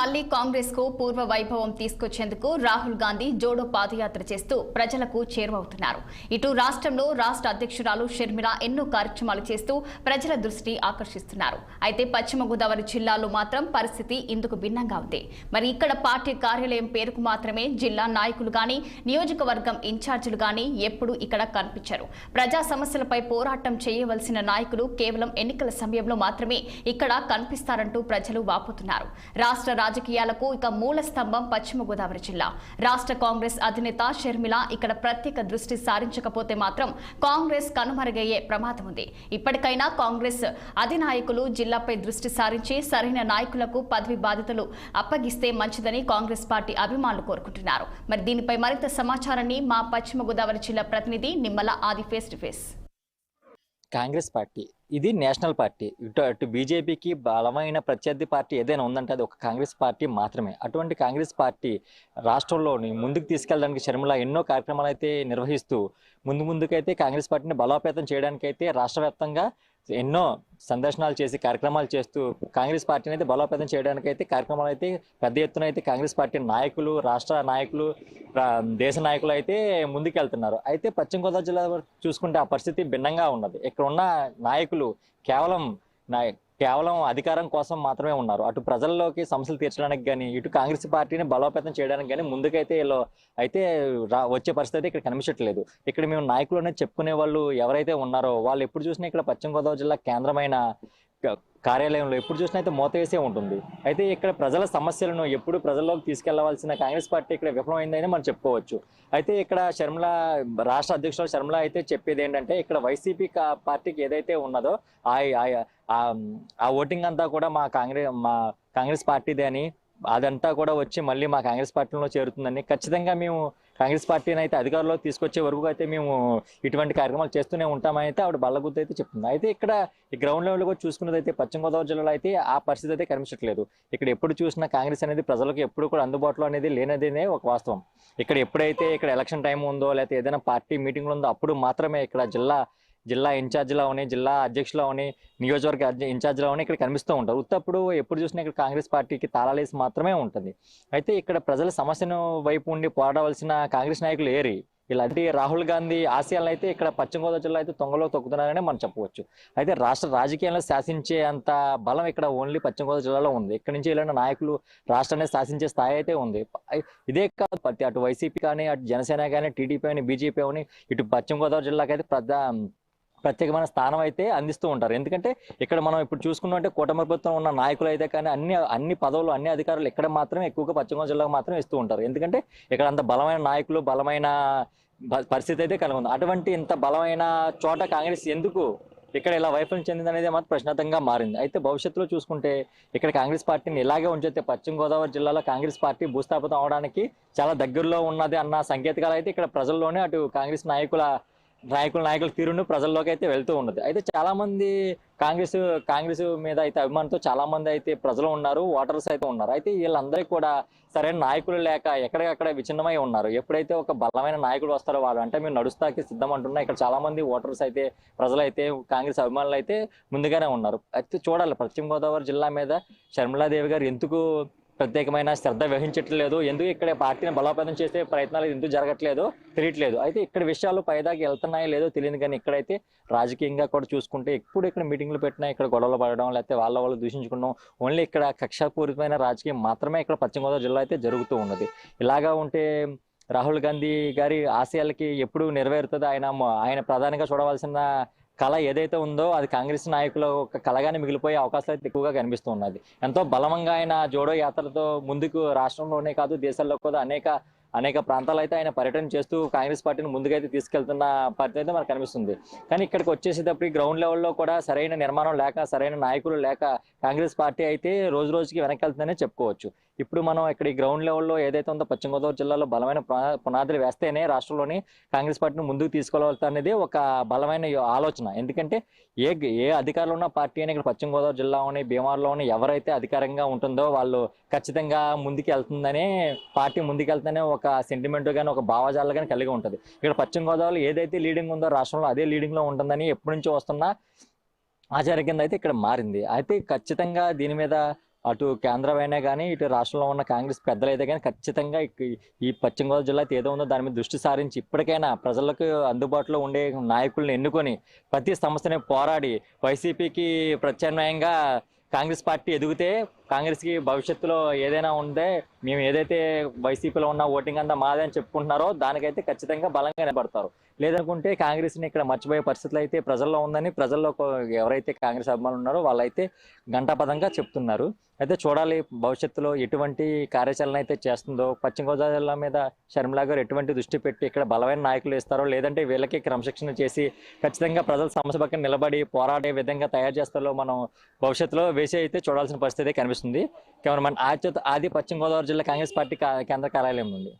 మళ్ళీ కాంగ్రెస్కు పూర్వ వైభవం తీసుకొచ్చేందుకు రాహుల్ గాంధీ జోడో పాదయాత్ర చేస్తూ ప్రజలకు చేరువవుతున్నారు. ఇటు రాష్ట్రంలో రాష్ట్ర అధ్యక్షురాలు షర్మిల ఎన్నో కార్యక్రమాలు చేస్తూ ప్రజల దృష్టి ఆకర్షిస్తున్నారు. అయితే పశ్చిమ గోదావరి జిల్లాలో మాత్రం పరిస్థితి ఇందుకు భిన్నంగా ఉంది. మరి ఇక్కడ పార్టీ కార్యాలయం పేరుకు మాత్రమే జిల్లా నాయకులు గాని నియోజకవర్గం ఇన్ఛార్జీలు గాని ఎప్పుడు ఇక్కడ కనిపించరు. ప్రజా సమస్యలపై పోరాటం చేయవలసిన నాయకులు కేవలం ఎన్నికల సమయంలో మాత్రమే ఇక్కడ కనిపిస్తారంటూ ప్రజలు వాపోతున్నారు. రాష్ట్ర రాజకీయాలకు ఇక మూల స్తంభం పశ్చిమ గోదావరి జిల్లా. రాష్ట్ర కాంగ్రెస్ అధినేత షర్మిల ఇక్కడ ప్రత్యేక దృష్టి సారించకపోతే మాత్రం కాంగ్రెస్ కనుమరుగయ్యే ప్రమాదం ఉంది. ఇప్పటికైనా కాంగ్రెస్ అధినాయకులు జిల్లాపై దృష్టి సారించి సరైన నాయకులకు పదవి బాధ్యతలు అప్పగిస్తే మంచిదని కాంగ్రెస్ పార్టీ అభిమానులు కోరుకుంటున్నారు. మరి దీనిపై మరింత సమాచారాన్ని మా పశ్చిమ గోదావరి జిల్లా ప్రతినిధి Nimmala Adi face to face Congress party. ఇది నేషనల్ పార్టీ. ఇటు అటు బీజేపీకి బలమైన ప్రత్యర్థి పార్టీ ఏదైనా ఉందంటే అది ఒక కాంగ్రెస్ పార్టీ మాత్రమే. అటువంటి కాంగ్రెస్ పార్టీ రాష్ట్రంలోని ముందుకు తీసుకెళ్ళడానికి షర్మిల ఎన్నో కార్యక్రమాలు అయితే నిర్వహిస్తూ ముందు ముందుకైతే కాంగ్రెస్ పార్టీని బలోపేతం చేయడానికైతే రాష్ట్ర వ్యాప్తంగా ఎన్నో సందర్శనాలు చేసి కార్యక్రమాలు చేస్తూ కాంగ్రెస్ పార్టీని అయితే బలోపేతం చేయడానికి అయితే కార్యక్రమాలు అయితే పెద్ద ఎత్తున అయితే కాంగ్రెస్ పార్టీ నాయకులు రాష్ట్ర నాయకులు దేశ నాయకులు అయితే ముందుకెళ్తున్నారు. అయితే పశ్చిమ గోదావరి జిల్లా చూసుకుంటే ఆ పరిస్థితి భిన్నంగా ఉన్నది. ఇక్కడ ఉన్న నాయకులు కేవలం నాయ కేవలం అధికారం కోసం మాత్రమే ఉన్నారు. అటు ప్రజల్లోకి సమస్యలు తీర్చడానికి కానీ ఇటు కాంగ్రెస్ పార్టీని బలోపేతం చేయడానికి కానీ ముందుకైతే వీళ్ళు అయితే రా వచ్చే పరిస్థితి ఇక్కడ కనిపించట్లేదు. ఇక్కడ మేము నాయకులు అనేది చెప్పుకునే వాళ్ళు ఎవరైతే ఉన్నారో వాళ్ళు ఎప్పుడు చూసినా ఇక్కడ పశ్చిమ గోదావరి జిల్లా కేంద్రమైన కార్యాలయంలో ఎప్పుడు చూసినా అయితే మోతవేసే ఉంటుంది. అయితే ఇక్కడ ప్రజల సమస్యలను ఎప్పుడు ప్రజల్లోకి తీసుకెళ్ళవలసిన కాంగ్రెస్ పార్టీ ఇక్కడ విఫలమైందని మనం చెప్పుకోవచ్చు. అయితే ఇక్కడ శర్మల రాష్ట్ర అధ్యక్షులు శర్మల అయితే చెప్పేది ఏంటంటే ఇక్కడ వైసీపీ పార్టీకి ఏదైతే ఉన్నదో ఆ ఆ- ఆ- ఆ ఓటింగ్ అంతా కూడా మా కాంగ్రెస్ మా కాంగ్రెస్ పార్టీదే అని అదంతా కూడా వచ్చి మళ్ళీ మా కాంగ్రెస్ పార్టీలో చేరుతుందని ఖచ్చితంగా మేము కాంగ్రెస్ పార్టీని అయితే అధికారంలో తీసుకొచ్చే వరకు అయితే మేము ఇటువంటి కార్యక్రమాలు చేస్తూనే ఉంటామైతే ఆవిడ బల్లగుద్దు అయితే చెప్తుంది. అయితే ఇక్కడ ఈ గ్రౌండ్ లెవెల్ కూడా చూసుకున్నది అయితే పశ్చిమ గోదావరి జిల్లాలో అయితే ఆ పరిస్థితి అయితే కనిపించట్లేదు. ఇక్కడ ఎప్పుడు చూసినా కాంగ్రెస్ అనేది ప్రజలకు ఎప్పుడు కూడా అందుబాటులో అనేది లేనదేనే ఒక వాస్తవం. ఇక్కడ ఎప్పుడైతే ఇక్కడ ఎలక్షన్ టైం ఉందో లేకపోతే ఏదైనా పార్టీ మీటింగ్లు ఉందో అప్పుడు మాత్రమే ఇక్కడ జిల్లా జిల్లా ఇన్ఛార్జ్లో అని జిల్లా అధ్యక్షులు అని నియోజకవర్గ అధ్య- ఇన్ఛార్జ్లో అని ఇక్కడ కనిపిస్తూ ఉంటారు. ఉత్తప్పుడు ఎప్పుడు చూసినా ఇక్కడ కాంగ్రెస్ పార్టీకి తాళాలేసి మాత్రమే ఉంటుంది. అయితే ఇక్కడ ప్రజల సమస్యను వైపు ఉండి పోరాడవలసిన కాంగ్రెస్ నాయకులు ఏరి? ఇలాంటి రాహుల్ గాంధీ ఆశయాలను అయితే ఇక్కడ పశ్చిమ గోదావరి జిల్లా అయితే తొంగలో తొక్కుతున్నారని మనం చెప్పవచ్చు. అయితే రాష్ట్ర రాజకీయాలను శాసించే అంత బలం ఇక్కడ ఓన్లీ పశ్చిమ గోదావరి జిల్లాలో ఉంది. ఇక్కడ నుంచి ఇలాంటి నాయకులు రాష్ట్రాన్ని శాసించే స్థాయి అయితే ఉంది. ఇదే కాదు ప్రతి అటు వైసీపీ కానీ అటు జనసేన కానీ టీడీపీ అని బీజేపీ అని ఇటు పశ్చిమ గోదావరి జిల్లాకి అయితే పెద్ద ప్రత్యేకమైన స్థానం అయితే అందిస్తూ ఉంటారు. ఎందుకంటే ఇక్కడ మనం ఇప్పుడు చూసుకున్నట్టే కూటమి ప్రభుత్వం ఉన్న నాయకులు అయితే కానీ అన్ని అన్ని పదవులు అన్ని అధికారులు ఇక్కడ మాత్రమే ఎక్కువగా పశ్చిమగోదావరి జిల్లాకు మాత్రమే ఇస్తూ ఉంటారు. ఎందుకంటే ఇక్కడ అంత బలమైన నాయకులు బలమైన పరిస్థితి అయితే కలిగి ఉంది. అటువంటి ఇంత బలమైన చోట కాంగ్రెస్ ఎందుకు ఇక్కడ ఇలా వైఫల్యం చెందింది అనేది మాత్రం ప్రశ్నార్థంగా మారింది. అయితే భవిష్యత్తులో చూసుకుంటే ఇక్కడ కాంగ్రెస్ పార్టీని ఇలాగే ఉంచితే పశ్చిమ గోదావరి జిల్లాలో కాంగ్రెస్ పార్టీ భూస్థాపితం అవడానికి చాలా దగ్గరలో ఉన్నది అన్న సంకేతకాలు అయితే ఇక్కడ ప్రజల్లోనే అటు కాంగ్రెస్ నాయకుల నాయకుల నాయకుల తీరును ప్రజల్లోకి అయితే వెళ్తూ ఉన్నది. అయితే చాలా మంది కాంగ్రెస్ కాంగ్రెస్ మీద అయితే అభిమానంతో చాలా మంది అయితే ప్రజలు ఉన్నారు ఓటర్స్ అయితే ఉన్నారు. అయితే వీళ్ళందరికీ కూడా సరైన నాయకులు లేక ఎక్కడికక్కడ విచ్ఛిన్నమై ఉన్నారు. ఎప్పుడైతే ఒక బలమైన నాయకుడు వస్తారో వాళ్ళు అంటే మేము నడుస్తాకి సిద్ధం అంటున్నా ఇక్కడ చాలా మంది ఓటర్స్ అయితే ప్రజలు అయితే కాంగ్రెస్ అభిమానులు అయితే ముందుగానే ఉన్నారు. అయితే చూడాలి పశ్చిమ గోదావరి జిల్లా మీద శర్మిలాదేవి గారు ఎందుకు ప్రత్యేకమైన శ్రద్ధ వహించట్లేదు. ఎందుకు ఇక్కడ పార్టీని బలోపేతం చేసే ప్రయత్నాలు ఎందుకు జరగట్లేదు? తెలియట్లేదు. అయితే ఇక్కడ విషయాలు పైదాకి వెళ్తున్నాయో లేదో తెలియదు. కానీ ఇక్కడైతే రాజకీయంగా కూడా చూసుకుంటే ఎప్పుడు ఇక్కడ మీటింగ్లు పెట్టినా ఇక్కడ గొడవలు పడడం లేకపోతే వాళ్ళ వాళ్ళు దూషించుకోవడం ఓన్లీ ఇక్కడ కక్షాపూరితమైన రాజకీయం మాత్రమే ఇక్కడ పశ్చిమ గోదావరి జిల్లా అయితే జరుగుతూ ఉన్నది. ఇలాగా ఉంటే రాహుల్ గాంధీ గారి ఆశయాలకి ఎప్పుడు నెరవేరుతుంది? ఆయన ఆయన ప్రధానిగా చూడవలసిన కళ ఏదైతే ఉందో అది కాంగ్రెస్ నాయకుల ఒక కళగానే మిగిలిపోయే అవకాశాలు అయితే ఎక్కువగా కనిపిస్తూ ఉన్నది. ఎంతో బలవంగా ఆయన జోడో యాత్రలతో ముందుకు రాష్ట్రంలోనే కాదు దేశాల్లో కూడా అనేక అనేక ప్రాంతాలు అయితే ఆయన పర్యటన చేస్తూ కాంగ్రెస్ పార్టీని ముందుకైతే తీసుకెళ్తున్న పరిస్థితి అయితే మనకు కనిపిస్తుంది. కానీ ఇక్కడికి వచ్చేసేటప్పుడు గ్రౌండ్ లెవెల్లో కూడా సరైన నిర్మాణం లేక సరైన నాయకులు లేక కాంగ్రెస్ పార్టీ అయితే రోజు రోజుకి వెనక్కి వెళ్తుందనే చెప్పుకోవచ్చు. ఇప్పుడు మనం ఇక్కడ ఈ గ్రౌండ్ లెవెల్లో ఏదైతే ఉందో పశ్చిమ గోదావరి జిల్లాలో బలమైన పునాదులు వేస్తేనే రాష్ట్రంలోని కాంగ్రెస్ పార్టీని ముందుకు తీసుకోవాలి అనేది ఒక బలమైన ఆలోచన. ఎందుకంటే ఏ ఏ అధికారంలో ఉన్న పార్టీ అని ఇక్కడ పశ్చిమ గోదావరి జిల్లాలోని భీమార్లోని ఎవరైతే అధికారంగా ఉంటుందో వాళ్ళు ఖచ్చితంగా ముందుకు వెళ్తుందనే పార్టీ ముందుకు వెళ్తుందనే ఒక సెంటిమెంట్ కానీ ఒక భావజాలు కానీ కలిగి ఉంటుంది. ఇక్కడ పశ్చిమ గోదావరిలో ఏదైతే లీడింగ్ ఉందో రాష్ట్రంలో అదే లీడింగ్లో ఉంటుందని ఎప్పటి నుంచో వస్తున్న ఆచార్య కింద అయితే ఇక్కడ మారింది. అయితే ఖచ్చితంగా దీని మీద అటు కేంద్రమైనా కానీ ఇటు రాష్ట్రంలో ఉన్న కాంగ్రెస్ పెద్దలు అయితే కానీ ఖచ్చితంగా ఈ పశ్చిమ గోదావరి జిల్లా ఏదో ఉందో దాని మీద దృష్టి సారించి ఇప్పటికైనా ప్రజలకు అందుబాటులో ఉండే నాయకుల్ని ఎన్నుకొని ప్రతి సమస్యని పోరాడి వైసీపీకి ప్రత్యామ్నాయంగా కాంగ్రెస్ పార్టీ ఎదిగితే కాంగ్రెస్కి భవిష్యత్తులో ఏదైనా ఉంటే మేము ఏదైతే వైసీపీలో ఉన్న ఓటింగ్ అంతా మాదే అని చెప్పుకుంటున్నారో దానికైతే ఖచ్చితంగా బలంగా నిలబడతారు. లేదనుకుంటే కాంగ్రెస్ని ఇక్కడ మర్చిపోయే పరిస్థితులు అయితే ప్రజల్లో ఉందని ప్రజల్లో ఎవరైతే కాంగ్రెస్ అభిమానులు ఉన్నారో వాళ్ళైతే గంటాపదంగా చెప్తున్నారు. అయితే చూడాలి భవిష్యత్తులో ఎటువంటి కార్యాచరణ అయితే చేస్తుందో. పశ్చిమ గోదావరి జిల్లా మీద షర్మిలా గారు ఎటువంటి దృష్టి పెట్టి ఇక్కడ బలమైన నాయకులు ఇస్తారో లేదంటే వీళ్ళకి క్రమశిక్షణ చేసి ఖచ్చితంగా ప్రజల సమస్య పక్కన నిలబడి పోరాడే విధంగా తయారు చేస్తారో మనం భవిష్యత్తులో వేసి అయితే చూడాల్సిన పరిస్థితి అయితే కనిపిస్తుంది. కెమెరామెన్ ఆది ఆది పశ్చిమ గోదావరి జిల్లా కాంగ్రెస్ పార్టీ కేంద్ర కార్యాలయం నుండి.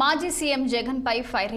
మాజీ సీఎం జగన్ పై ఫైర్